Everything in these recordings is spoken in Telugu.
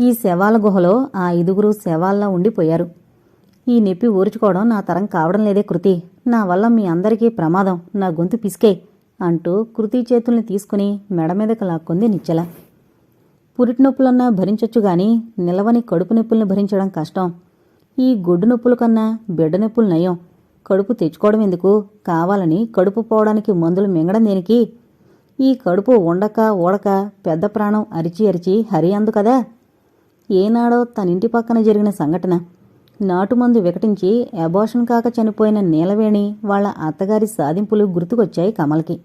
ఈ శవాల గుహలో ఆ ఐదుగురు శవాల్లా ఉండిపోయారు. ఈ నొప్పి ఊర్చుకోవడం నా తరం కావడం లేదే కృతి. నా వల్ల మీ అందరికీ ప్రమాదం. నా గొంతు పిసికే అంటూ కృతి చేతుల్ని తీసుకుని మెడ మీదకి లాక్కుంది నిచ్చల. పురిటి నొప్పులన్నా భరించొచ్చు గాని నిలవని కడుపు నొప్పుల్ని భరించడం కష్టం. ఈ గొడ్డు నొప్పుల కన్నా బిడ్డ నొప్పులు నయం. కడుపు తెచ్చుకోవడం ఎందుకు? కావాలని కడుపు పోవడానికి మందులు మింగడం దేనికి? ఈ కడుపు ఉండక ఊడక పెద్ద ప్రాణం అరిచి అరిచి హరి అందు కదా? ఏనాడో తన ఇంటి పక్కన జరిగిన సంఘటన. నాటుమందు వికటించి అబార్షన్ కాక చనిపోయిన నీలవేణి వాళ్ళ అత్తగారి సాధింపులు గుర్తుకొచ్చాయి కమల్కి.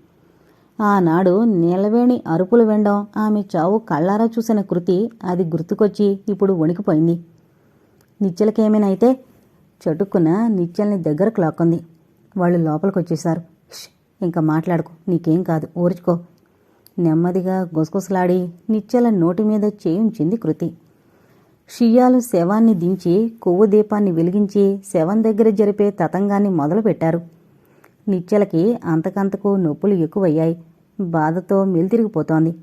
ఆనాడు నీలవేణి అరుపులు వెండం ఆమె చావు కళ్ళారా చూసిన కృతి అది గుర్తుకొచ్చి ఇప్పుడు వణికిపోయింది. నిచ్చెలకేమైనైతే చటుక్కున నిచ్చెల్ని దగ్గరకు లాక్కుంది. వాళ్ళు లోపలికొచ్చేశారు. ఇంకా మాట్లాడుకో నీకేం కాదు ఊర్చుకో. నెమ్మదిగా గుసగుసలాడి నిచ్చెల నోటి మీద చేయించింది కృతి. షియాలు శవాన్ని దించి కొవ్వు దీపాన్ని వెలిగించి శవం దగ్గర జరిపే తతంగాన్ని మొదలుపెట్టారు. నిత్యలకి అంతకంతకు నొప్పులు ఎక్కువయ్యాయి. బాధతో మెలితిరిగిపోతోంది.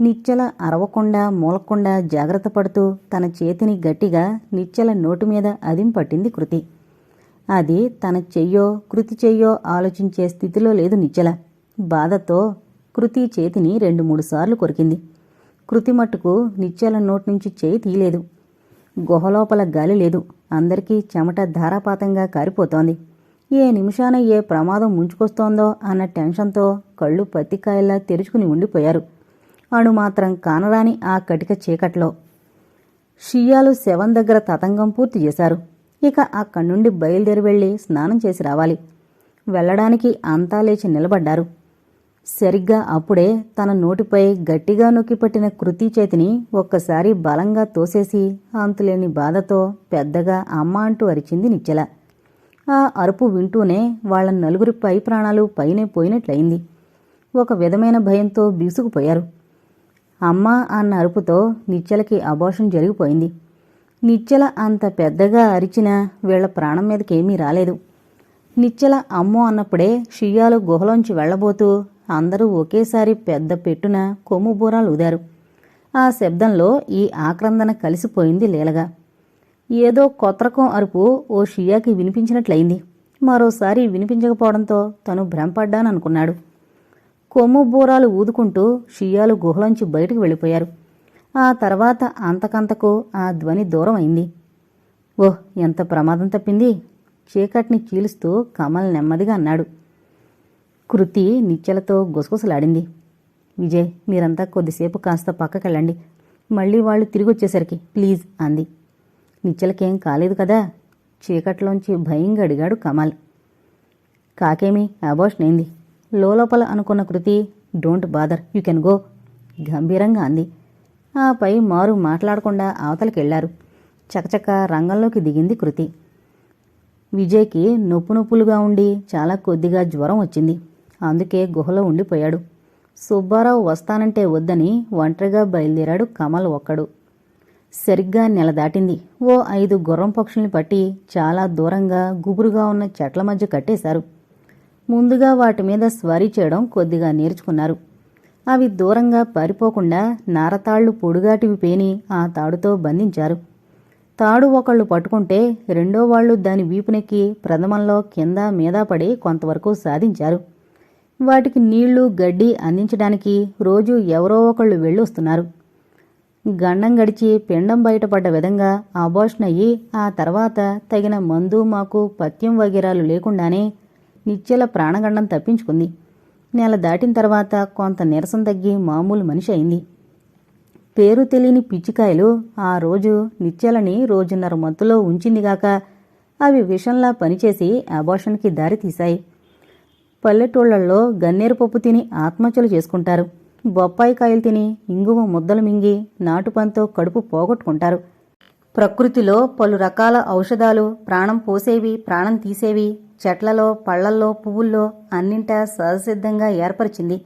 నిచ్చెల అరవకుండా మూలకుండా జాగ్రత్త పడుతూ తన చేతిని గట్టిగా నిత్యల నోటు మీద అదిం పట్టింది కృతి. అది తన చెయ్యో కృతి చెయ్యో ఆలోచించే స్థితిలో లేదు నిచ్చెల. బాధతో కృతి చేతిని రెండు మూడు సార్లు కొరికింది. కృతి మట్టుకు నిత్యల నోటి నుంచి చేయి తీయలేదు. గుహలోపల గాలి లేదు. అందరికీ చెమట ధారాపాతంగా కారిపోతోంది. ఏ నిమిషాన ఏ ప్రమాదం ముంచుకొస్తోందో అన్న టెన్షన్తో కళ్ళు పత్తికాయల్లా తెరుచుకుని ఉండిపోయారు. అణు మాత్రం కానరాని ఆ కటిక చీకట్లో. షియాలు శవం దగ్గర తతంగం పూర్తి చేశారు. ఇక అక్కడి నుండి బయలుదేరి వెళ్ళి స్నానం చేసి రావాలి. వెళ్ళడానికి అంతా లేచి నిలబడ్డారు. సరిగ్గా అప్పుడే తన నోటిపై గట్టిగా నొక్కిపట్టిన కృతి చేతిని ఒక్కసారి బలంగా తోసేసి అంతులేని బాధతో పెద్దగా అమ్మ అంటూ అరిచింది నిచ్చెల. ఆ అరుపు వింటూనే వాళ్ళ నలుగురి పై ప్రాణాలు పైనే పోయినట్లయింది. ఒక విధమైన భయంతో బీసుకుపోయారు అమ్మ అన్న అరుపుతో నిచ్చెలకి అబోషన్ జరిగిపోయింది. నిచ్చెల అంత పెద్దగా అరిచినా వీళ్ళ ప్రాణం మీదకేమీ రాలేదు. నిచ్చెల అమ్మో అన్నప్పుడే షియాలు గుహలోంచి వెళ్ళబోతూ అందరూ ఒకేసారి పెద్ద పెట్టున కొమ్ము బూరాలు ఊదారు. ఆ శబ్దంలో ఈ ఆక్రందన కలిసిపోయింది లీలగా. ఏదో కొత్త రకం అరుపు ఓ షియాకి వినిపించినట్లయింది. మరోసారి వినిపించకపోవడంతో తను భ్రమపడ్డాననుకున్నాడు. కొమ్ము బూరాలు ఊదుకుంటూ షియాలు గుహలోంచి బయటకు వెళ్ళిపోయారు. ఆ తర్వాత అంతకంతకు ఆ ధ్వని దూరం అయింది ఓహ్ ఎంత ప్రమాదం తప్పింది! చీకటిని చీలుస్తూ కమల్ నెమ్మదిగా అన్నాడు. కృతి నిచ్చెలతో గుసగుసలాడింది. విజయ్ మీరంతా కొద్దిసేపు కాస్త పక్కకెళ్ళండి మళ్ళీ వాళ్ళు తిరిగి వచ్చేసరికి ప్లీజ్ అంది. నిచ్చెలకేం కాలేదు కదా? చీకట్లోంచి భయంగా అడిగాడు కమల్. కాకేమి అబోషన్ అయింది లోపల అనుకున్న Kriti don't bother you can go. గంభీరంగా అంది. ఆపై మారు మాట్లాడకుండా అవతలకెళ్ళారు. చకచక రంగంలోకి దిగింది కృతి. విజయ్కి నొప్పు నొప్పులుగా ఉండి చాలా కొద్దిగా జ్వరం వచ్చింది. అందుకే గుహలో ఉండిపోయాడు. సుబ్బారావు వస్తానంటే వద్దని ఒంటరిగా బయలుదేరాడు కమల్ ఒక్కడు. సరిగ్గా నెల దాటింది. ఓ ఐదు గుర్రం పక్షుల్ని పట్టి చాలా దూరంగా గుబురుగా ఉన్న చెట్ల మధ్య కట్టేశారు. ముందుగా వాటి మీద స్వారీ చేయడం కొద్దిగా నేర్చుకున్నారు. అవి దూరంగా పారిపోకుండా నారతాళ్ళు పొడుగాటివి పేని ఆ తాడుతో బంధించారు. తాడు ఒకళ్ళు పట్టుకుంటే రెండో వాళ్ళు దాని వీపునెక్కి ప్రథమంలో కింద మీద పడి కొంతవరకు సాధించారు. వాటికి నీళ్ళు గడ్డి అందించడానికి రోజు ఎవరో ఒకళ్ళు వెళ్ళొస్తున్నారు. గండం గడిచి పిండం బయటపడ్డ విధంగా అబోషన్ అయ్యి ఆ తర్వాత తగిన మందు మాకు పత్యం వగేరాలు లేకుండానే నిత్యల ప్రాణగండం తప్పించుకుంది. నెల దాటిన తర్వాత కొంత నీరసం తగ్గి మామూలు మనిషి అయింది. పేరు తెలియని పిచ్చికాయలు ఆ రోజు నిత్యలని రోజున్నర మత్తులో ఉంచిందిగాక అవి విషంలా పనిచేసి అబోషన్కి దారి తీశాయి. పల్లెటూళ్ళలో గన్నేరు పప్పు తిని ఆత్మహత్యలు చేసుకుంటారు. బొప్పాయి కాయలు తిని ఇంగువ ముద్దలు మింగి నాటుపంతో కడుపు పోగొట్టుకుంటారు. ప్రకృతిలో పలు రకాల ఔషధాలు ప్రాణం పోసేవి ప్రాణం తీసేవి చెట్లలో పళ్ళల్లో పువ్వుల్లో అన్నింటా సహసిద్ధంగా ఏర్పరిచింది.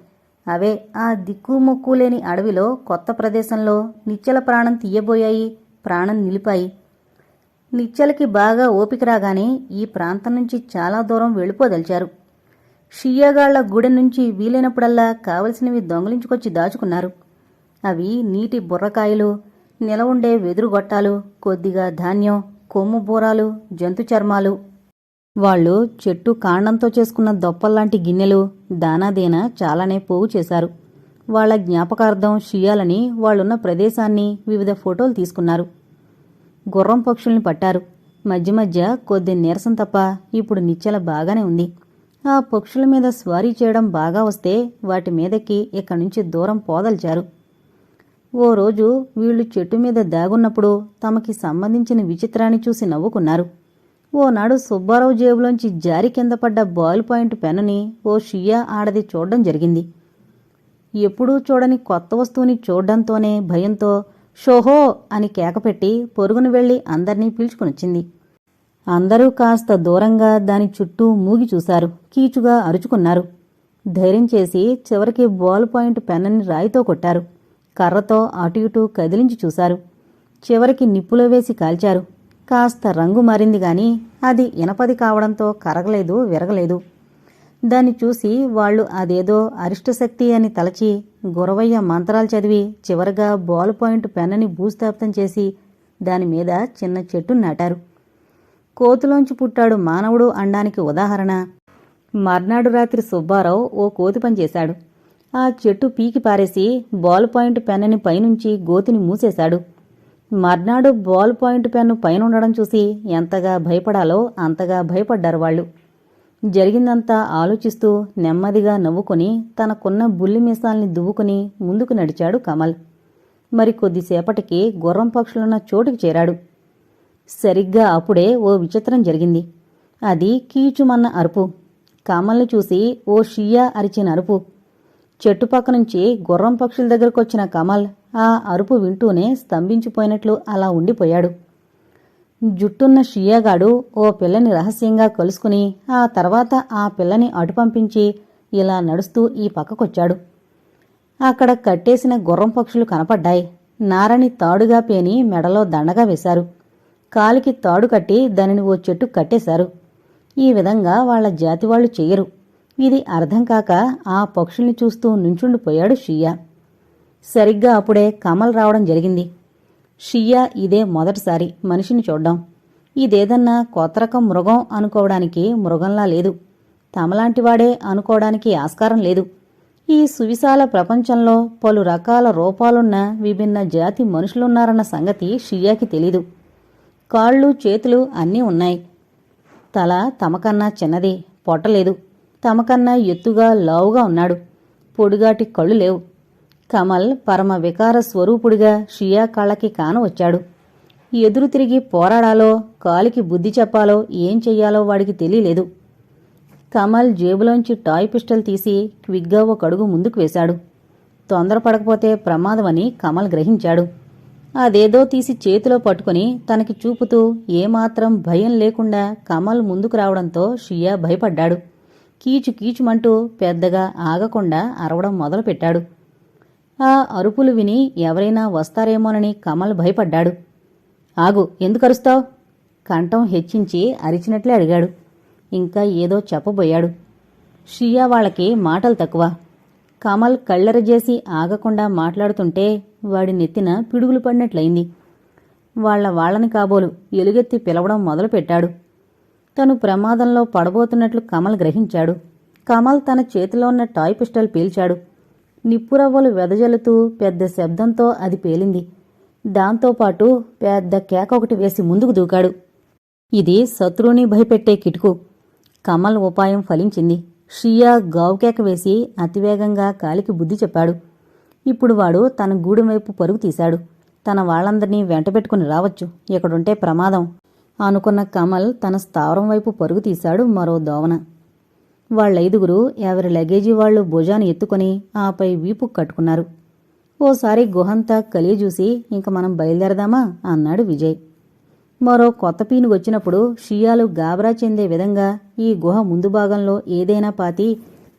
అవే ఆ దిక్కుముక్కు లేని అడవిలో కొత్త ప్రదేశంలో నిచ్చెల ప్రాణం తీయబోయాయి ప్రాణం నిలిపాయి. నిచ్చెలకి బాగా ఓపిక రాగానే ఈ ప్రాంతం నుంచి చాలా దూరం వెళ్ళిపోదలిచారు. షియ్యగాళ్ళ గుడె నుంచి వీలైనప్పుడల్లా కావలసినవి దొంగలించుకొచ్చి దాచుకున్నారు. అవి నీటి బుర్రకాయలు నిలవుండే వెదురు గొట్టాలు కొద్దిగా ధాన్యం కొమ్ము బూరాలు జంతు చర్మాలు. వాళ్ళు చెట్టు కాండంతో చేసుకున్న దొప్పల్లాంటి గిన్నెలు దానాదేనా చాలానే పోగు చేశారు. వాళ్ళ జ్ఞాపకార్థం షియాలని వాళ్ళున్న ప్రదేశాన్ని వివిధ ఫోటోలు తీసుకున్నారు. గుర్రం పక్షుల్ని పట్టారు. మధ్య మధ్య కొద్ది నీరసం తప్ప ఇప్పుడు నిచ్చెల బాగానే ఉంది. ఆ పక్షుల మీద స్వారీ చేయడం బాగా వస్తే వాటి మీదకి ఇక్కడి నుంచి దూరం పోదల్చారు. ఓ రోజు వీళ్ళు చెట్టు మీద దాగున్నప్పుడు తమకి సంబంధించిన విచిత్రాన్ని చూసి నవ్వుకున్నారు. ఓనాడు సుబ్బారావు జేబులోంచి జారి కింద పడ్డ బాయిల్ పాయింట్ పెన్నుని ఓ షియా ఆడది చూడడం జరిగింది. ఎప్పుడూ చూడని కొత్త వస్తువుని చూడడంతోనే భయంతో షోహో అని కేకపెట్టి పొరుగును వెళ్ళి అందర్నీ పిలుచుకునొచ్చింది. అందరూ కాస్త దూరంగా దాని చుట్టూ మూగి చూశారు. కీచుగా అరుచుకున్నారు. ధైర్యం చేసి చివరికి బాల్ పాయింట్ పెన్నని రాయితో కొట్టారు. కర్రతో అటు ఇటు కదిలించి చూశారు. చివరికి నిప్పులో వేసి కాల్చారు. కాస్త రంగు మారింది గాని అది ఇనపది కావడంతో కరగలేదు విరగలేదు. దాన్ని చూసి వాళ్ళు అదేదో అరిష్టశక్తి అని తలచి గురవయ్య మంత్రాలు చదివి చివరగా బాల్ పాయింట్ పెన్నని భూస్థాపితం చేసి దాని మీద చిన్న చెట్టు నాటారు. కోతిలోంచి పుట్టాడు మానవుడు అండానికి ఉదాహరణ. మర్నాడు రాత్రి సుబ్బారావు ఓ కోతి పని చేశాడు. ఆ చెట్టు పీకి పారేసి బాల్ పాయింట్ పెన్నుని పైనుంచి గోతిని మూసేశాడు. మర్నాడు బాల్ పాయింట్ పెన్ను పైన ఉండడం చూసి ఎంతగా భయపడాలో అంతగా భయపడ్డారు వాళ్ళు. జరిగిందంతా ఆలోచిస్తూ నెమ్మదిగా నవ్వుకుని తనకున్న బుల్లి మీసాల్ని దువ్వుకుని ముందుకు నడిచాడు కమల్. మరి కొద్దిసేపటికి గుర్రం పక్షులున్న చోటుకి చేరాడు. సరిగ్గా అప్పుడే ఓ విచిత్రం జరిగింది. అది కీచుమన్న అరుపు. కమల్ని చూసి ఓ షియా అరిచిన అరుపు. చెట్టు పక్క నుంచి గుర్రం పక్షుల దగ్గరకు వచ్చిన కమల్ ఆ అరుపు వింటూనే స్తంభించిపోయినట్లు అలా ఉండిపోయాడు. జుట్టున్న షియాగాడు ఓ పిల్లని రహస్యంగా కలుసుకుని ఆ తర్వాత ఆ పిల్లని అటు పంపించి ఇలా నడుస్తూ ఈ పక్కకొచ్చాడు. అక్కడ కట్టేసిన గుర్రం పక్షులు కనపడ్డాయి. నారని తాడుగా పేని మెడలో దండగా వేశారు. కాలికి తాడు కట్టి దానిని ఓ చెట్టు కట్టేశారు. ఈ విధంగా వాళ్ళ జాతి వాళ్ళు చెయ్యరు ఇది అర్థం కాక ఆ పక్షుల్ని చూస్తూ నుంచుండిపోయాడు షియా. సరిగ్గా అప్పుడే కమల్ రావడం జరిగింది. షియా ఇదే మొదటిసారి మనిషిని చూడ్డం. ఇదేదన్నా కొత్త రకం మృగం అనుకోవడానికి మృగంలా లేదు. తమలాంటివాడే అనుకోవడానికి ఆస్కారం లేదు. ఈ సువిశాల ప్రపంచంలో పలు రకాల రూపాలున్న విభిన్న జాతి మనుషులున్నారన్న సంగతి షియాకి తెలీదు. కాళ్ళు చేతులు అన్నీ ఉన్నాయి. తల తమకన్నా చిన్నది పొట్టలేదు. తమకన్నా ఎత్తుగా లావుగా ఉన్నాడు. పొడిగాటి కళ్ళు లేవు. కమల్ పరమ వికార స్వరూపుడిగా షియా కాళ్ళకి కాన వచ్చాడు. ఎదురు తిరిగి పోరాడాలో కాలికి బుద్ధి చెప్పాలో ఏం చెయ్యాలో వాడికి తెలియలేదు. కమల్ జేబులోంచి టాయ్ పిస్టల్ తీసి క్విగ్గా ఒక అడుగు ముందుకు వేశాడు. తొందరపడకపోతే ప్రమాదమని కమల్ గ్రహించాడు. అదేదో తీసి చేతిలో పట్టుకుని తనకి చూపుతూ ఏమాత్రం భయం లేకుండా కమల్ ముందుకు రావడంతో షియా భయపడ్డాడు. కీచు కీచుమంటూ పెద్దగా ఆగకుండా అరవడం మొదలుపెట్టాడు. ఆ అరుపులు విని ఎవరైనా వస్తారేమోనని కమల్ భయపడ్డాడు. ఆగు ఎందుకు అరుస్తావు? కంఠం హెచ్చించి అరిచినట్లే అడిగాడు. ఇంకా ఏదో చెప్పబోయాడు. షియా వాళ్ళకి మాటలు తక్కువ. కమల్ కళ్ళెరజేసి ఆగకుండా మాట్లాడుతుంటే వాడి నెత్తిన పిడుగులు పడినట్లయింది. వాళ్ళ వాళ్ళని కాబోలు ఎలుగెత్తి పిలవడం మొదలుపెట్టాడు. తను ప్రమాదంలో పడబోతున్నట్లు కమల్ గ్రహించాడు. కమల్ తన చేతిలో ఉన్న టాయ్ పిస్టల్ పీల్చాడు. నిప్పురవ్వలు వెదజల్లుతూ పెద్ద శబ్దంతో అది పేలింది. దాంతోపాటు పెద్ద కేక ఒకటి వేసి ముందుకు దూకాడు. ఇది శత్రువుని భయపెట్టే కిటుకు. కమల్ ఉపాయం ఫలించింది. షియా గావుకేక వేసి అతివేగంగా కాలికి బుద్ధి చెప్పాడు. ఇప్పుడు వాడు తన గూడెం వైపు పరుగు తీశాడు. తన వాళ్ళందరినీ వెంటబెట్టుకుని రావచ్చు. ఇక్కడుంటే ప్రమాదం. అనుకున్న కమల్ తన స్థావరం వైపు పరుగు తీశాడు మరో దోవన. వాళ్ళైదుగురు ఎవరి లగేజీ వాళ్ళు భుజాన్ని ఎత్తుకొని ఆపై వీపు కట్టుకున్నారు. ఓసారి గుహంతా చూసి ఇంక మనం బయలుదేరదామా? అన్నాడు విజయ్. మరో కొత్త పీనుగొచ్చినప్పుడు షియాలు గాబరా చెందే విధంగా ఈ గుహ ముందు భాగంలో ఏదైనా పాతి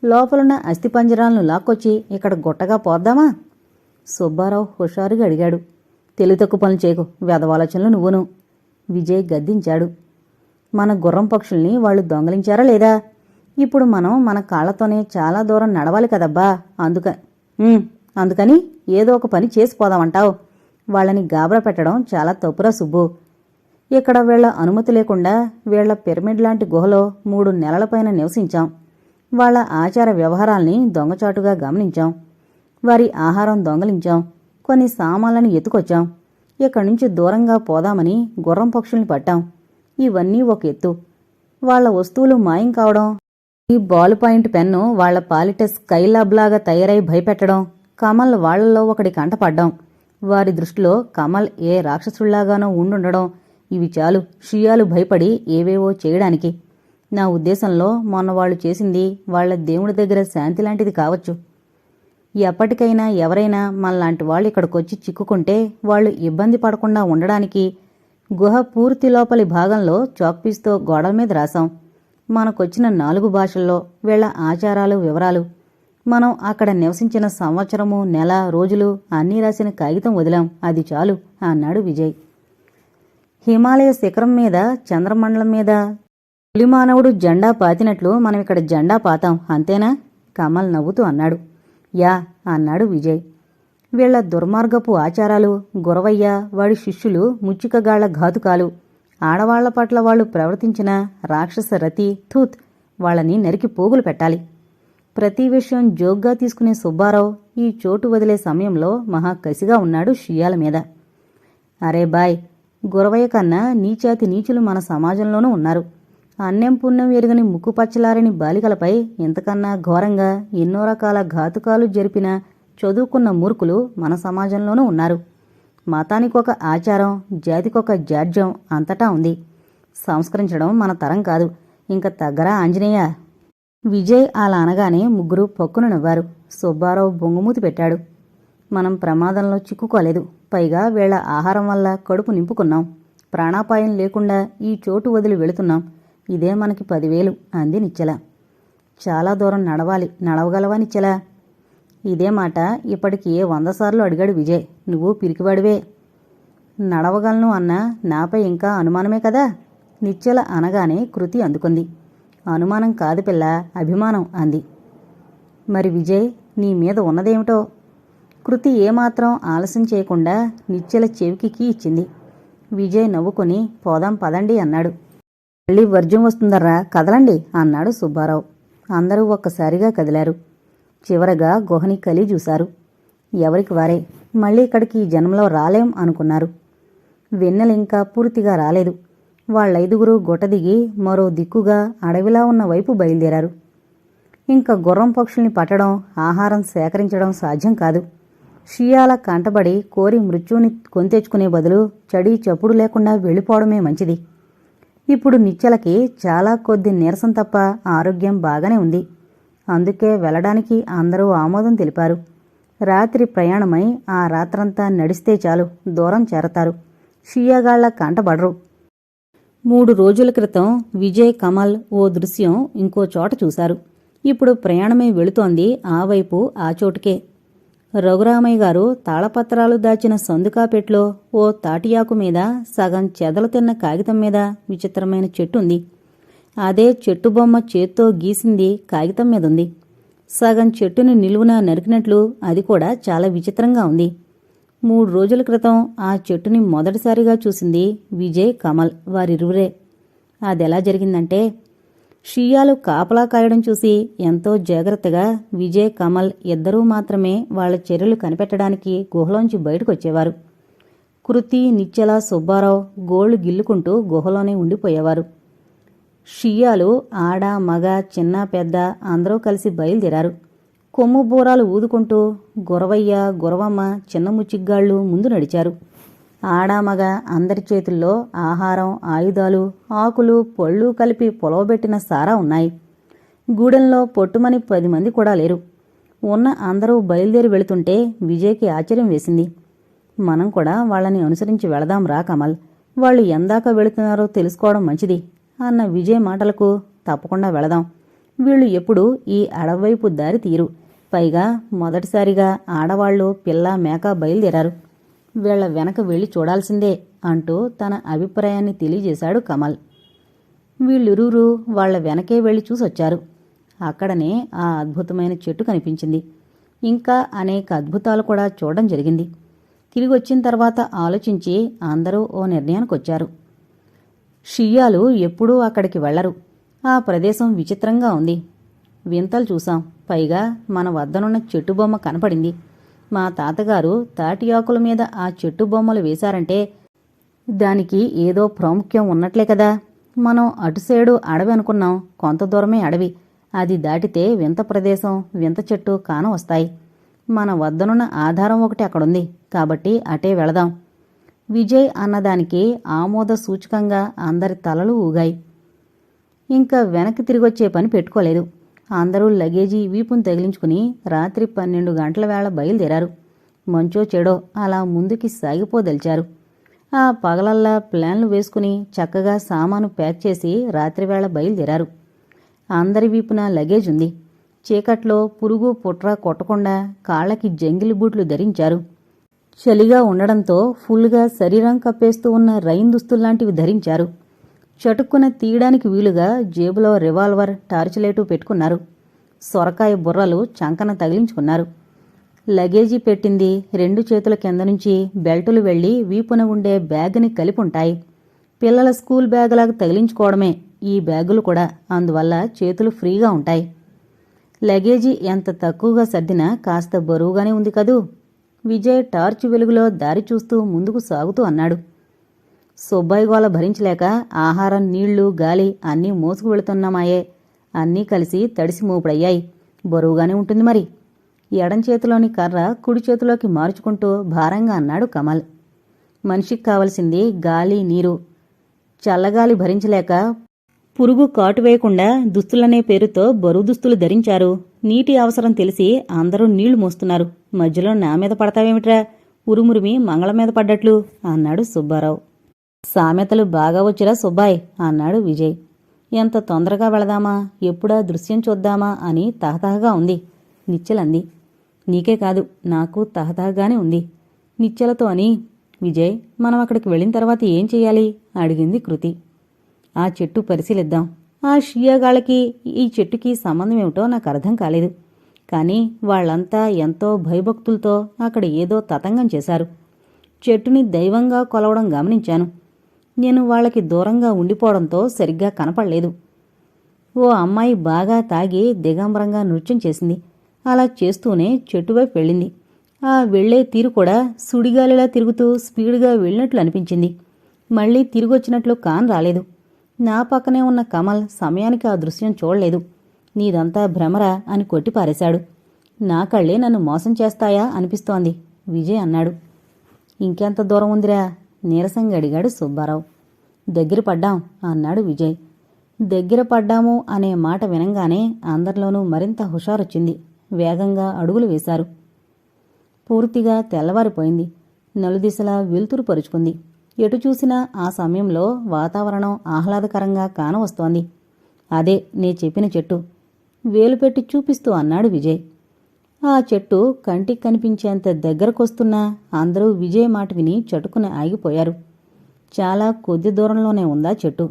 లోపలున్న అస్థిపంజరాలను లాక్కొచ్చి ఇక్కడ గుట్టగా పోద్దామా? సుబ్బారావు హుషారుగా అడిగాడు. తెలివితక్కు పనులు చేయకు వెధవాలోచనలు నువ్వును. విజయ్ గద్దించాడు. మన గుర్రం పక్షుల్ని వాళ్ళు దొంగలించారా లేదా? ఇప్పుడు మనం మన కాళ్ళతోనే చాలా దూరం నడవాలి కదబ్బా. అందుక అందుకని ఏదో ఒక పని చేసిపోదామంటావు వాళ్ళని గాబరా పెట్టడం చాలా తప్పురా సుబ్బు. ఇక్కడ వీళ్ళ అనుమతి లేకుండా వీళ్ళ పిరమిడ్ లాంటి గుహలో మూడు నెలలపైన నివసించాం. వాళ్ళ ఆచార వ్యవహారాల్ని దొంగచాటుగా గమనించాం. వారి ఆహారం దొంగలించాం. కొన్ని సామాన్లను ఎత్తుకొచ్చాం. ఇక్కడి నుంచి దూరంగా పోదామని గుర్రం పక్షుల్ని పట్టాం. ఇవన్నీ ఒక ఎత్తు. వాళ్ళ వస్తువులు మాయం కావడం ఈ బాల్ పాయింట్ పెన్ను వాళ్ళ పాలిట స్కైలాబ్లాగా తయారై భయపెట్టడం కమల్ వాళ్ళలో ఒకటి కంటపడ్డం వారి దృష్టిలో కమల్ ఏ రాక్షసుల్లాగానో ఉండుండడం ఇవి చాలు షియాలు భయపడి ఏవేవో చేయడానికి. నా ఉద్దేశంలో మొన్న వాళ్ళు చేసింది వాళ్ళ దేవుడి దగ్గర శాంతి లాంటిది కావచ్చు. ఎప్పటికైనా ఎవరైనా మనలాంటి వాళ్ళు ఇక్కడికొచ్చి చిక్కుకుంటే వాళ్ళు ఇబ్బంది పడకుండా ఉండడానికి గుహ పూర్తి లోపలి భాగంలో చాక్పీస్తో గోడల మీద రాశాం. మనకొచ్చిన నాలుగు భాషల్లో వీళ్ళ ఆచారాలు వివరాలు. మనం అక్కడ నివసించిన సంవత్సరము నెల రోజులు అన్నీ రాసిన కాగితం వదిలాం. అది చాలు అన్నాడు విజయ్. హిమాలయ శిఖరం మీద చంద్రమండలం మీద పులిమానవుడు జెండా పాతినట్లు మనం ఇక్కడ జెండా పాతాం అంతేనా? కమల్ నవ్వుతూ అన్నాడు. యా అన్నాడు విజయ్. వీళ్ళ దుర్మార్గపు ఆచారాలు గురవయ్య వాడి శిష్యులు ముచ్చికగాళ్ళ ఘాతుకాలు. ఆడవాళ్ళ పట్ల వాళ్ళు ప్రవర్తించిన రాక్షస రతి థూత్ వాళ్ళని నరికి పోగులు పెట్టాలి. ప్రతి విషయం జోగ్గా తీసుకునే సుబ్బారావు ఈ చోటు వదిలే సమయంలో మహా కసిగా ఉన్నాడు షియాల మీద. అరే బాయ్ గురవయ్య కన్నా నీచాతి నీచులు మన సమాజంలోనూ ఉన్నారు. అన్నం పుణ్యం ఎరుగని ముక్కుపచ్చలారని బాలికలపై ఇంతకన్నా ఘోరంగా ఎన్నో రకాల ఘాతుకాలు జరిపిన చదువుకున్న మూర్ఖులు మన సమాజంలోనూ ఉన్నారు. మతానికొక ఆచారం జాతికొక జాడ్యం అంతటా ఉంది. సంస్కరించడం మన తరం కాదు. ఇంక తగ్గరా ఆంజనేయ? విజయ్ అలా అనగానే ముగ్గురు పొక్కున నవ్వారు. సుబ్బారావు బొంగుమూతి పెట్టాడు. మనం ప్రమాదంలో చిక్కుకోలేదు. పైగా వీళ్ళ ఆహారం వల్ల కడుపు నింపుకున్నాం. ప్రాణాపాయం లేకుండా ఈ చోటు వదిలి వెళుతున్నాం. ఇదే మనకి పదివేలు అంది నిచ్చెల. చాలా దూరం నడవాలి నడవగలవా నిచ్చెల? ఇదే మాట ఇప్పటికి ఏ వంద సార్లు అడిగాడు విజయ్. నువ్వు పిరికివాడివే. నడవగలను అన్న నాపై ఇంకా అనుమానమే కదా? నిచ్చెల అనగానే కృతి అందుకుంది. అనుమానం కాదు పిల్ల అభిమానం అంది. మరి విజయ్ నీ మీద ఉన్నదేమిటో? కృతి ఏమాత్రం ఆలస్యం చేయకుండా నిచ్చెల చెవికి ఇచ్చింది. విజయ్ నవ్వుకొని పోదాం పదండి అన్నాడు. మళ్ళీ వర్జం వస్తుందర్రా కదలండి అన్నాడు సుబ్బారావు. అందరూ ఒక్కసారిగా కదిలారు. చివరగా గుహని కలి చూశారు. ఎవరికి వారే మళ్ళీ ఇక్కడికి ఈ జన్మలో రాలేం అనుకున్నారు. వెన్నెల ఇంకా పూర్తిగా రాలేదు. వాళ్ళైదుగురు గుట్ట దిగి మరో దిక్కుగా అడవిలా ఉన్న వైపు బయలుదేరారు. ఇంకా గుర్రం పక్షుల్ని పట్టడం ఆహారం సేకరించడం సాధ్యం కాదు. షియాల కంటబడి కోరి మృత్యువుని కొంతెచ్చుకునే బదులు చడి చప్పుడు లేకుండా వెళ్ళిపోవడమే మంచిది. ఇప్పుడు నిత్యలకి చాలా కొద్ది నీరసం తప్ప ఆరోగ్యం బాగానే ఉంది. అందుకే వెళ్ళడానికి అందరూ ఆమోదం తెలిపారు. రాత్రి ప్రయాణమై ఆ రాత్రంతా నడిస్తే చాలు దూరం చేరతారు. షియాగాళ్ళ కంటబడరు మూడు రోజుల క్రితం విజయ్ కమల్ ఓ దృశ్యం ఇంకో చోట చూశారు. ఇప్పుడు ప్రయాణమే వెళుతోంది ఆ వైపు ఆ చోటుకే. రఘురామయ్య గారు తాళపత్రాలు దాచిన సందుకాపెట్లో ఓ తాటియాకు మీద సగం చెదలు తిన్న కాగితం మీద విచిత్రమైన చెట్టు ఉంది అదే చెట్టు బొమ్మ చేత్తో గీసింది కాగితం మీద ఉంది సగం చెట్టుని నిలువున నరికినట్లు అది కూడా చాలా విచిత్రంగా ఉంది. మూడు రోజుల క్రితం ఆ చెట్టుని మొదటిసారిగా చూసింది విజయ్ కమల్ వారిరువురే. అదెలా జరిగిందంటే షియాలు కాపలా కాయడం చూసి ఎంతో జాగ్రత్తగా విజయ్ కమల్ ఇద్దరూ మాత్రమే వాళ్ళ చర్యలు కనిపెట్టడానికి గుహలోంచి బయటకొచ్చేవారు. కృతి నిచ్చెల సుబ్బారావు గోళ్ళు గిల్లుకుంటూ గుహలోనే ఉండిపోయేవారు. షియాలు ఆడ మగ చిన్న పెద్ద అందరూ కలిసి బయలుదేరారు. కొమ్ము బూరాలు ఊదుకుంటూ గురవయ్య గురవమ్మ చిన్న ముచ్చిగ్గాళ్ళు ముందు నడిచారు. ఆడామగ అందరి చేతుల్లో ఆహారం ఆయుధాలు ఆకులు పళ్ళు కలిపి పొలవబెట్టిన సారా ఉన్నాయి. గూడెంలో పొట్టుమని పది మంది కూడా లేరు. ఉన్న అందరూ బయలుదేరి వెళుతుంటే విజయ్కి ఆశ్చర్యం వేసింది. మనం కూడా వాళ్ళని అనుసరించి వెళదాం రా కమల్. వాళ్ళు ఎందాక వెళుతున్నారో తెలుసుకోవడం మంచిది అన్న విజయ్ మాటలకు తప్పకుండా వెళదాం. వీళ్ళు ఎప్పుడు ఈ అడవైపు దారి తీరు పైగా మొదటిసారిగా ఆడవాళ్ళు పిల్ల మేక బయలుదేరారు. వీళ్ళ వెనక వెళ్ళి చూడాల్సిందే అంటూ తన అభిప్రాయాన్ని తెలియజేశాడు కమల్. వీళ్ళిరువురు వాళ్ళ వెనకే వెళ్ళి చూసొచ్చారు. అక్కడనే ఆ అద్భుతమైన చెట్టు కనిపించింది. ఇంకా అనేక అద్భుతాలు కూడా చూడడం జరిగింది. తిరిగి వచ్చిన తర్వాత ఆలోచించి అందరూ ఓ నిర్ణయానికి వచ్చారు షియాలు ఎప్పుడూ అక్కడికి వెళ్ళరు. ఆ ప్రదేశం విచిత్రంగా ఉంది. వింతలు చూశాం. పైగా మన వద్దనున్న చెట్టు బొమ్మ కనపడింది. మా తాతగారు తాటి ఆకుల మీద ఆ చెట్టు బొమ్మలు వేశారంటే దానికి ఏదో ప్రాముఖ్యం ఉన్నట్లే కదా. మనం అటు సైడు అడవి అనుకున్నాం. కొంత దూరమే అడవి. అది దాటితే వింత ప్రదేశం వింత చెట్టు కాన వస్తాయి. మన వద్దనున్న ఆధారం ఒకటి అక్కడుంది. కాబట్టి అటే వెళదాం. విజయ్ అన్నదానికి ఆమోద సూచకంగా అందరి తలలు ఊగాయి. ఇంకా వెనక్కి తిరిగొచ్చే పని పెట్టుకోలేదు. అందరూ లగేజీ వీపును తగిలించుకుని రాత్రి పన్నెండు గంటల వేళ బయలుదేరారు. మంచో చెడో అలా ముందుకి సాగిపోదలిచారు. ఆ పగలల్లా ప్లాన్లు వేసుకుని చక్కగా సామాను ప్యాక్ చేసి రాత్రివేళ బయలుదేరారు. అందరి వీపున లగేజ్ ఉంది. చీకట్లో పురుగు పుట్ర కొట్టకుండా కాళ్ళకి జంగిలి బూట్లు ధరించారు. చలిగా ఉండడంతో ఫుల్గా శరీరం కప్పేస్తూ ఉన్న రైన్ దుస్తుల్లాంటివి ధరించారు. చటుక్కున తీయడానికి వీలుగా జేబులో రివాల్వర్ టార్చ్ లైటు పెట్టుకున్నారు. సొరకాయ బుర్రలు చంకన తగిలించుకున్నారు. లగేజీ పెట్టింది రెండు చేతుల కింద నుంచి బెల్టులు వెళ్ళి వీపున ఉండే బ్యాగ్ని కలిపి ఉంటాయి పిల్లల స్కూల్ బ్యాగులాగా తగిలించుకోవడమే ఈ బ్యాగులు కూడా అందువల్ల చేతులు ఫ్రీగా ఉంటాయి. లగేజీ ఎంత తక్కువగా సర్దినా కాస్త బరువుగానే ఉంది కదూ. విజయ్ టార్చ్ వెలుగులో దారి చూస్తూ ముందుకు సాగుతూ అన్నాడు. సుబ్బాయి గోళ భరించలేక ఆహారం నీళ్ళు గాలి అన్నీ మోసుకు వెళుతున్నామాయే. అన్నీ కలిసి తడిసి మూపుడయ్యాయి. బరువుగానే ఉంటుంది మరి. ఎడం చేతిలోని కర్ర కుడి చేతిలోకి మార్చుకుంటూ భారంగా అన్నాడు కమల్. మనిషికి కావలసింది గాలి నీరు. చల్లగాలి భరించలేక పురుగు కాటు వేయకుండా దుస్తులనే పేరుతో బరువు దుస్తులు ధరించారు. నీటి అవసరం తెలిసి అందరూ నీళ్ళు మోస్తున్నారు. మధ్యలో నా మీద పడతావేమిట్రా? ఉరుమురిమి మంగళం మీద పడ్డట్లు అన్నాడు సుబ్బారావు. సామెతలు బాగా వచ్చిరా సుబ్బాయ్ అన్నాడు విజయ్. ఎంత తొందరగా వెళదామా? ఎప్పుడా దృశ్యం చూద్దామా అని తహతహగా ఉంది. నిచ్చెలంది నీకే కాదు నాకు తహతహగానే ఉంది. నిచ్చెలతో అని విజయ్ మనం అక్కడికి వెళ్ళిన తర్వాత ఏం చెయ్యాలి అడిగింది కృతి. ఆ చెట్టు పరిశీలిద్దాం. ఆ షియాగాళ్ళకి ఈ చెట్టుకి సంబంధం ఏమిటో నాకు అర్థం కాలేదు. కానీ వాళ్ళంతా ఎంతో భయభక్తులతో అక్కడ ఏదో తతంగం చేశారు. చెట్టుని దైవంగా కొలవడం గమనించాను. నేను వాళ్ళకి దూరంగా ఉండిపోవడంతో సరిగ్గా కనపడలేదు. ఓ అమ్మాయి బాగా తాగి దిగంబరంగా నృత్యం చేసింది. అలా చేస్తూనే చెట్టువైపు వెళ్ళింది. ఆ వెళ్ళే తీరు కూడా సుడిగాలిలా తిరుగుతూ స్పీడ్గా వెళ్ళినట్లు అనిపించింది. మళ్ళీ తిరిగొచ్చినట్లు కాన్ రాలేదు. నా పక్కనే ఉన్న కమల్ సమయానికి ఆ దృశ్యం చూడలేదు. నీదంతా భ్రమరా అని కొట్టిపారేశాడు. నా కళ్ళే నన్ను మోసం చేస్తాయా అనిపిస్తోంది. విజయ్ అన్నాడు. ఇంకెంత దూరం ఉందిరా? నీరసంగా అడిగాడు సుబ్బారావు. దగ్గర పడ్డాం అన్నాడు విజయ్. దగ్గర పడ్డాము అనే మాట వినంగానే అందరిలోనూ మరింత హుషారొచ్చింది. వేగంగా అడుగులు వేశారు. పూర్తిగా తెల్లవారిపోయింది. నలుదిశలా వెలుతురు పరుచుకుంది. ఎటు చూసినా ఆ సమయంలో వాతావరణం ఆహ్లాదకరంగా కానవస్తోంది. అదే నే చెప్పిన చెట్టు. వేలు పెట్టి చూపిస్తూ అన్నాడు విజయ్. ఆ చెట్టు కంటికి కనిపించేంత దగ్గరకొస్తున్నా అందరూ విజయ్ మాట విని చటుకున ఆగిపోయారు. చాలా కొద్ది దూరంలోనే ఉందా చెట్టు?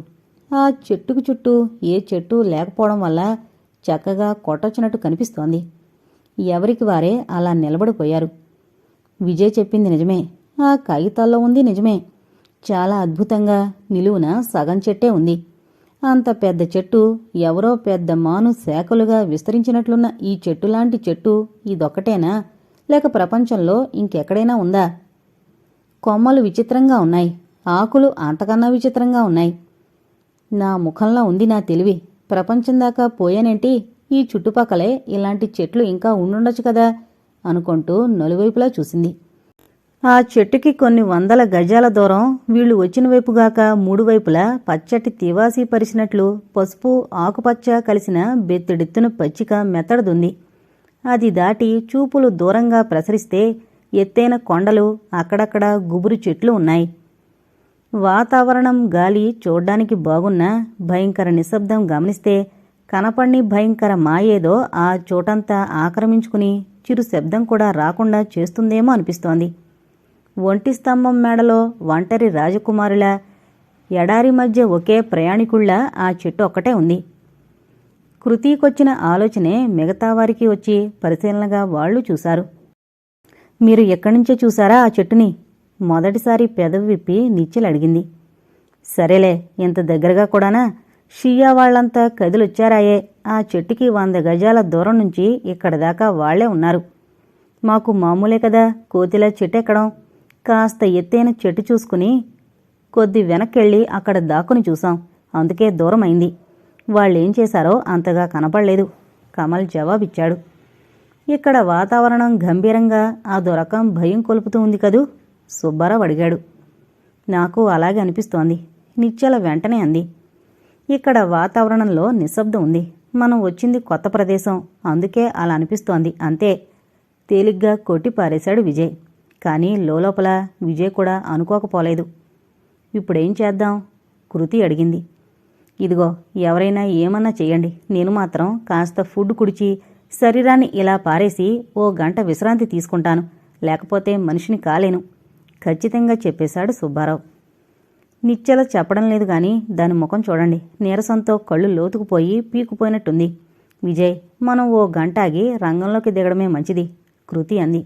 ఆ చెట్టుకు చుట్టూ ఏ చెట్టు లేకపోవడం వల్ల చక్కగా కొట్టొచ్చినట్టు కనిపిస్తోంది. ఎవరికి వారే అలా నిలబడిపోయారు. విజయ్ చెప్పింది నిజమే. ఆ కాగితాల్లో ఉంది నిజమే. చాలా అద్భుతంగా నిలువున సగం చెట్టే ఉంది. అంత పెద్ద చెట్టు ఎవరో పెద్ద మాను శాఖలుగా విస్తరించినట్లున్న ఈ చెట్టులాంటి చెట్టు ఇదొక్కటేనా? లేక ప్రపంచంలో ఇంకెక్కడైనా ఉందా? కొమ్మలు విచిత్రంగా ఉన్నాయి. ఆకులు అంతకన్నా విచిత్రంగా ఉన్నాయి. నా ముఖంలో ఉంది నా తెలివి. ప్రపంచం దాకా పోయానేంటి? ఈ చుట్టుపక్కలే ఇలాంటి చెట్లు ఇంకా ఉండుండొచ్చు కదా? అనుకుంటూ నలువైపులా చూసింది. ఆ చెట్టుకి కొన్ని వందల గజాల దూరం వీళ్ళు వచ్చిన వైపుగాక మూడు వైపులా పచ్చటి తివాసి పరిచినట్లు పసుపు ఆకుపచ్చ కలిసిన బెత్తెడెత్తున పచ్చిక మెత్తడదుంది అది దాటి చూపులు దూరంగా ప్రసరిస్తే ఎత్తైన కొండలు అక్కడక్కడ గుబురు చెట్లు ఉన్నాయి. వాతావరణం గాలి చూడ్డానికి బాగున్నా భయంకర నిశ్శబ్దం గమనిస్తే కనపడిని భయంకర మాయేదో ఆ చోటంతా ఆక్రమించుకుని చిరు శబ్దం కూడా రాకుండా చేస్తుందేమో అనిపిస్తోంది. ఒంటి స్తంభం మేడలో ఒంటరి రాజకుమారుల ఎడారి మధ్య ఒకే ప్రయాణికుళ్ళ ఆ చెట్టు ఒక్కటే ఉంది. కృతికొచ్చిన ఆలోచనే మిగతా వారికి వచ్చి పరిశీలనగా వాళ్ళు చూశారు. మీరు ఎక్కడినుంచో చూశారా ఆ చెట్టుని? మొదటిసారి పెదవి విప్పి నిచ్చెలు అడిగింది. సరేలే ఇంత దగ్గరగా కూడానా? షియా వాళ్ళంతా కదిలొచ్చారాయే. ఆ చెట్టుకి వంద గజాల దూరం నుంచి ఇక్కడ దాకా వాళ్ళే ఉన్నారు. మాకు మామూలే కదా కోతిలా చెట్టు ఎక్కడం కాస్త ఎత్తైన చెట్టు చూసుకుని కొద్ది వెనక్కెళ్ళి అక్కడ దాక్కుని చూసాం అందుకే దూరమైంది. వాళ్ళేం చేశారో అంతగా కనపడలేదు. కమల్ జవాబిచ్చాడు. ఇక్కడ వాతావరణం గంభీరంగా ఆ దొరకం భయం కొలుపుతూ ఉంది కదూ? సుబ్బారావు అడిగాడు. నాకు అలాగే అనిపిస్తోంది. నిత్యల వెంటనే అంది. ఇక్కడ వాతావరణంలో నిశ్శబ్దం ఉంది. మనం వచ్చింది కొత్త ప్రదేశం. అందుకే అలా అనిపిస్తోంది. అంతే. తేలిగ్గా కొట్టి పారేశాడు విజయ్. కానీ లోపల విజయ్ కూడా అనుకోకపోలేదు. ఇప్పుడేం చేద్దాం? కృతి అడిగింది. ఇదిగో ఎవరైనా ఏమన్నా చేయండి. నేను మాత్రం కాస్త ఫుడ్ కుడిచి శరీరాన్ని ఇలా పారేసి ఓ గంట విశ్రాంతి తీసుకుంటాను. లేకపోతే మనిషిని కాలేను. ఖచ్చితంగా చెప్పేశాడు సుబ్బారావు. నిచ్చెల చెప్పడం లేదు గాని దాని ముఖం చూడండి. నీరసంతో కళ్ళు లోతుకుపోయి పీకుపోయినట్టుంది విజయ్ మనం ఓ గంట ఆగి రంగంలోకి దిగడమే మంచిది కృతి అంది.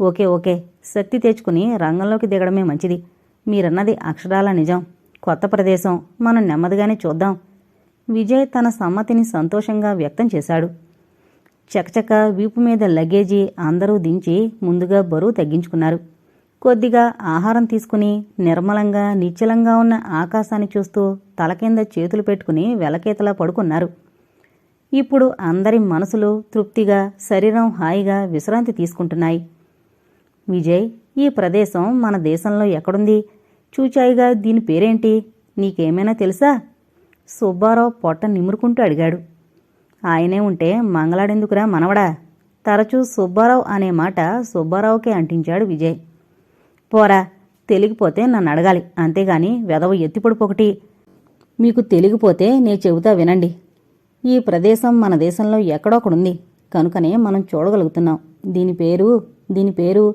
Okay okay. శక్తి తెచ్చుకుని రంగంలోకి దిగడమే మంచిది. మీరన్నది అక్షరాల నిజం. కొత్త ప్రదేశం. మనం నెమ్మదిగానే చూద్దాం. విజయ్ తన సమ్మతిని సంతోషంగా వ్యక్తం చేశాడు. చకచక వీపు మీద లగేజీ అందరూ దించి ముందుగా బరువు తగ్గించుకున్నారు. కొద్దిగా ఆహారం తీసుకుని నిర్మలంగా నిశ్చలంగా ఉన్న ఆకాశాన్ని చూస్తూ తల కింద చేతులు పెట్టుకుని వెలకేతలా పడుకున్నారు. ఇప్పుడు అందరి మనసులు తృప్తిగా శరీరం హాయిగా విశ్రాంతి తీసుకుంటున్నాయి. విజయ్ ఈ ప్రదేశం మన దేశంలో ఎక్కడుంది? చూచాయిగా దీని పేరేంటి? నీకేమైనా తెలుసా? సుబ్బారావు పొట్ట నిమురుకుంటూ అడిగాడు. ఆయనే ఉంటే మంగళాడెందుకురా మనవడా? తరచూ సుబ్బారావు అనే మాట సుబ్బారావుకే అంటించాడు విజయ్. పోరా తెలిగిపోతే నన్ను అడగాలి. అంతేగాని వెదవ ఎత్తిపొడిపొకటి. మీకు తెలిగిపోతే నే చెబుతా వినండి. ఈ ప్రదేశం మన దేశంలో ఎక్కడొకడుంది కనుకనే మనం చూడగలుగుతున్నాం. దీని పేరు దీని పేరు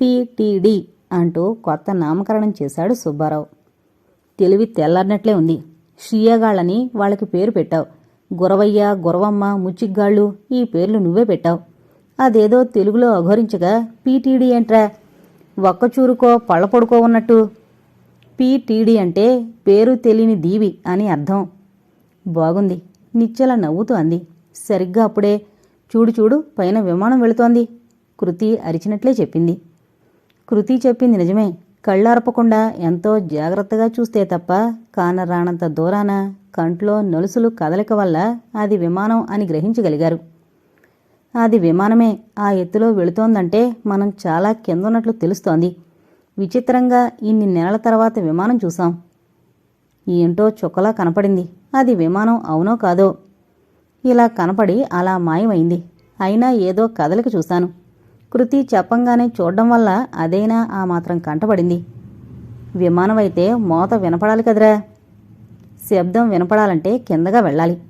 పిటిడి అంటూ కొత్త నామకరణం చేశాడు సుబ్బారావు. తెలివి తెల్లారినట్లే ఉంది. షియాగాళ్ళని వాళ్ళకి పేరు పెట్టావు. గురవయ్య గురవమ్మ ముచ్చిగ్గాళ్ళు ఈ పేర్లు నువ్వే పెట్టావు. అదేదో తెలుగులో అఘోరించగా పీటీడీ ఏంట్రా ఒక్కచూరుకో పళ్ళపొడుకో ఉన్నట్టు. పీటీడీ అంటే పేరు తెలియని దీవి అని అర్థం. బాగుంది. నిచ్చెల నవ్వుతూ అంది. సరిగ్గా అప్పుడే చూడు చూడు పైన విమానం వెళుతోంది. కృతి అరిచినట్లే చెప్పింది. కృతి చెప్పింది నిజమే. కళ్ళార్పకుండా ఎంతో జాగ్రత్తగా చూస్తే తప్ప కానరానంత దూరాన కంట్లో నలుసులు కదలిక వల్ల అది విమానం అని గ్రహించగలిగారు. అది విమానమే ఆ ఎత్తులో వెళుతోందంటే మనం చాలా కిందున్నట్లు తెలుస్తోంది. విచిత్రంగా ఇన్ని నెలల తర్వాత విమానం చూసాం ఏంటో చుక్కలా కనపడింది. అది విమానం అవునో కాదో? ఇలా కనపడి అలా మాయమైంది. అయినా ఏదో కదలిక చూశాను. కృతి చెప్పంగానే చూడడం వల్ల అదైనా ఆ మాత్రం కంటపడింది. విమానం అయితే మోత వినపడాలి కదరా? శబ్దం వినపడాలంటే కిందగా వెళ్ళాలి.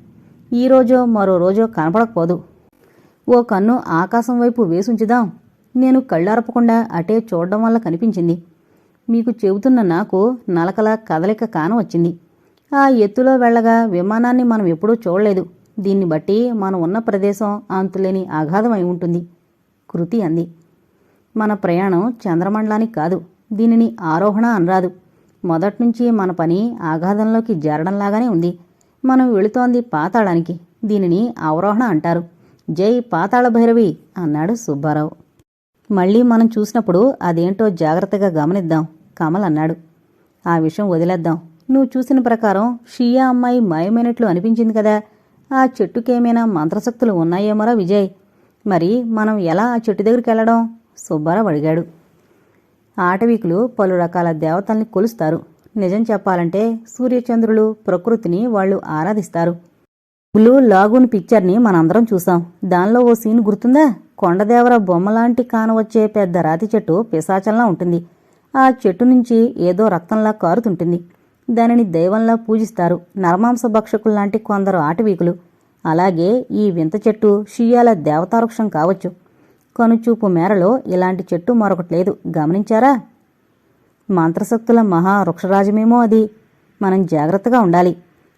ఈ మరో రోజో కనపడకపోదు. ఓ కన్ను ఆకాశం వైపు వేసుంచుదాం. నేను కళ్ళారపకుండా అటే చూడడం వల్ల కనిపించింది. మీకు చెబుతున్న నాకు నలకల కదలిక కాను వచ్చింది. ఆ ఎత్తులో వెళ్ళగా విమానాన్ని మనం ఎప్పుడూ చూడలేదు. దీన్ని బట్టి మనం ఉన్న ప్రదేశం అంతులేని అగాధమై ఉంటుంది. కృతి అంది. మన ప్రయాణం చంద్రమండలానికి కాదు దీనిని ఆరోహణ అనరాదు. మొదట్నుంచి మన పని ఆఘాతంలోకి జారడంలాగానే ఉంది. మనం వెళుతోంది పాతాళానికి దీనిని అవరోహణ అంటారు. జై పాతాళ భైరవి అన్నాడు సుబ్బారావు. మళ్ళీ మనం చూసినప్పుడు అదేంటో జాగ్రత్తగా గమనిద్దాం కమల్ అన్నాడు. ఆ విషయం వదిలేద్దాం. నువ్వు చూసిన ప్రకారం షియా అమ్మాయి మాయమైనట్లు అనిపించింది కదా. ఆ చెట్టుకేమైనా మంత్రశక్తులు ఉన్నాయేమోరా విజయ్? మరి మనం ఎలా ఆ చెట్టు దగ్గరికి వెళ్ళడం? సుబ్బారావు అడిగాడు. ఆటవీకులు పలు రకాల దేవతల్ని కొలుస్తారు. నిజం చెప్పాలంటే సూర్యచంద్రులు ప్రకృతిని వాళ్ళు ఆరాధిస్తారు. బ్లూ లాగూన్ పిక్చర్ని మనందరం చూసాం. దానిలో ఓ సీన్ గుర్తుందా? కొండదేవర బొమ్మలాంటి కానవచ్చే పెద్ద రాతి చెట్టు పిశాచంలా ఉంటుంది. ఆ చెట్టు నుంచి ఏదో రక్తంలా కారుతుంటుంది. దానిని దైవంలా పూజిస్తారు. నరమాంస భక్షకుల్లాంటి కొందరు ఆటవీకులు. అలాగే ఈ వింత చెట్టు షియాల దేవతావృక్షం కావచ్చు. కనుచూపు మేరలో ఇలాంటి చెట్టు మరొకటి లేదు. గమనించారా? మంత్రశక్తుల మహా వృక్షరాజమేమో అది. మనం జాగ్రత్తగా ఉండాలి.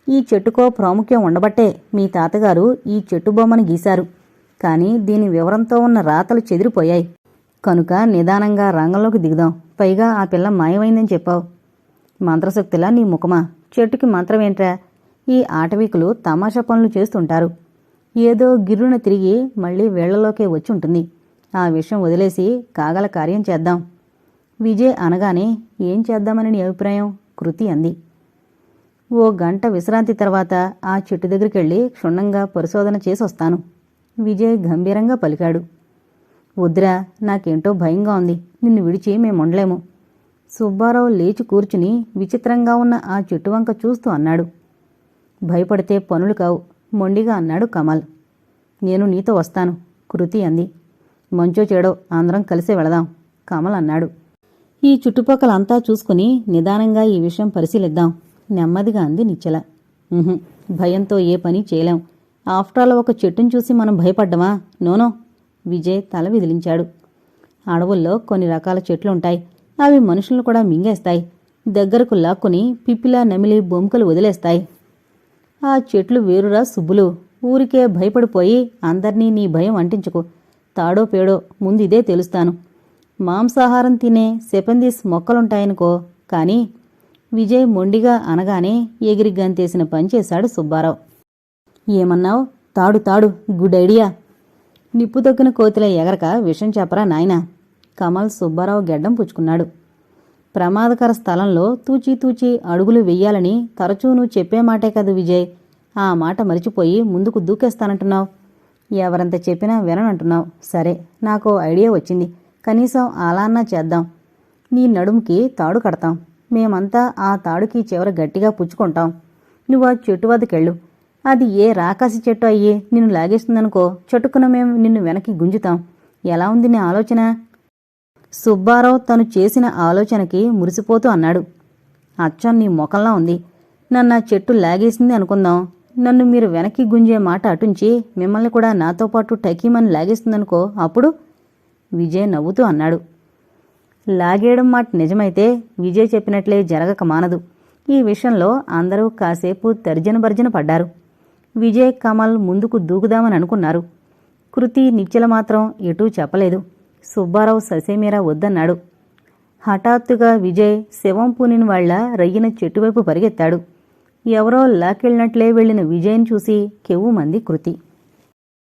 ఈ చెట్టుకో ప్రాముఖ్యం ఉండబట్టే మీ తాతగారు ఈ చెట్టు బొమ్మను గీశారు. కానీ దీని వివరంతో ఉన్న రాతలు చెదిరిపోయాయి. కనుక నిదానంగా రంగంలోకి దిగుదాం. పైగా ఆ పిల్ల మాయమైందని చెప్పావు. మంత్రశక్తిలా నీ ముఖమా? చెట్టుకి మంత్రమేంట్రా ఈ ఆటవికులు తమాషా పనులు చేస్తుంటారు. ఏదో గిర్రున తిరిగి మళ్ళీ వేళ్ళలోకే వచ్చి ఉంటుంది. ఆ విషయం వదిలేసి కాగల కార్యం చేద్దాం. విజయ్ అనగానే ఏం చేద్దామని నీ అభిప్రాయం? కృతి అంది. ఓ గంట విశ్రాంతి తర్వాత ఆ చెట్టు దగ్గరికి వెళ్ళి క్షుణ్ణంగా పరిశోధన చేసి వస్తాను విజయ్ గంభీరంగా పలికాడు. వద్దురా నాకేంటో భయంగా ఉంది. నిన్ను విడిచి మేము ఉండలేము సుబ్బారావు లేచి కూర్చుని విచిత్రంగా ఉన్న ఆ చెట్టు వంక చూస్తూ అన్నాడు. భయపడితే పనులు కావు మొండిగా అన్నాడు కమల్. నేను నీతో వస్తాను కృతి అంది. మంచో చెడో అందరం కలిసే వెళదాం కమల్ అన్నాడు. ఈ చుట్టుపక్కల అంతా చూసుకుని నిదానంగా ఈ విషయం పరిశీలిద్దాం నెమ్మదిగా అంది నిచ్చల భయంతో ఏ పని చేయలేం. ఆఫ్టర్ ఒక చెట్టును చూసి మనం భయపడ్డమా? నోనో విజయ్ తల విదిలించాడు. అడవుల్లో కొన్ని రకాల చెట్లుంటాయి అవి మనుషులను కూడా మింగేస్తాయి. దగ్గరకు లాక్కుని పిప్పిలా నమిలి బొంకలు వదిలేస్తాయి. ఆ చెట్లు వేరురా సుబ్బులు. ఊరికే భయపడిపోయి అందర్నీ నీ భయం అంటించుకో. తాడో పేడో ముందు ఇదే తెలుస్తాను. మాంసాహారం తినే సెపందీస్ మొక్కలుంటాయనుకో కానీ విజయ్ మొండిగా అనగానే ఎగిరి గంతేసిన పనిచేశాడు సుబ్బారావు. ఏమన్నావు? తాడు తాడు గుడ్ ఐడియా. నిప్పు తొక్కిన కోతిల ఎగరక విషం చెప్పరా నాయనా. కమల్ సుబ్బారావు గెడ్డం పుచ్చుకున్నాడు. ప్రమాదకర స్థలంలో తూచి తూచి అడుగులు వెయ్యాలని తరచూ నువ్వు చెప్పే మాటే కదా విజయ్. ఆ మాట మరిచిపోయి ముందుకు దూకేస్తానంటున్నావు. ఎవరంత చెప్పినా విననంటున్నావు. సరే నాకు ఐడియా వచ్చింది. కనీసం అలాన్నా చేద్దాం. నీ నడుముకి తాడు కడతాం. మేమంతా ఆ తాడుకి చివర గట్టిగా పుచ్చుకుంటాం. నువ్వు ఆ చెట్టు వద్దకెళ్ళు. అది ఏ రాకాసి చెట్టు అయ్యి? నిన్ను లాగేస్తుందనుకో. చెట్టుకున్న మేము నిన్ను వెనక్కి గుంజుతాం. ఎలా ఉంది నీ ఆలోచన? సుబ్బారావు తను చేసిన ఆలోచనకి మురిసిపోతూ అన్నాడు. అచ్చం నీ మొఖంలా ఉంది. నన్ను ఆ చెట్టు లాగేసింది అనుకుందాం. నన్ను మీరు వెనక్కి గుంజే మాట అటుంచి మిమ్మల్ని కూడా నాతో పాటు టకీమని లాగేస్తుందనుకో అప్పుడు? విజయ్ నవ్వుతూ అన్నాడు. లాగేయడం మాట నిజమైతే విజయ్ చెప్పినట్లే జరగక మానదు. ఈ విషయంలో అందరూ కాసేపు తర్జన భర్జన పడ్డారు. విజయ్ కమల్ ముందుకు దూకుదామని అనుకున్నారు. కృతి నిచ్చెల మాత్రం ఎటూ చెప్పలేదు. సుబ్బారావు ససేమీరా వద్దన్నాడు. హఠాత్తుగా విజయ్ శవం పూనిన వాళ్ళ రయ్యిన చెట్టువైపు పరిగెత్తాడు. ఎవరో లాకెళ్ళినట్లే వెళ్ళిన విజయ్ని చూసి కెవ్వు మంది కృతి.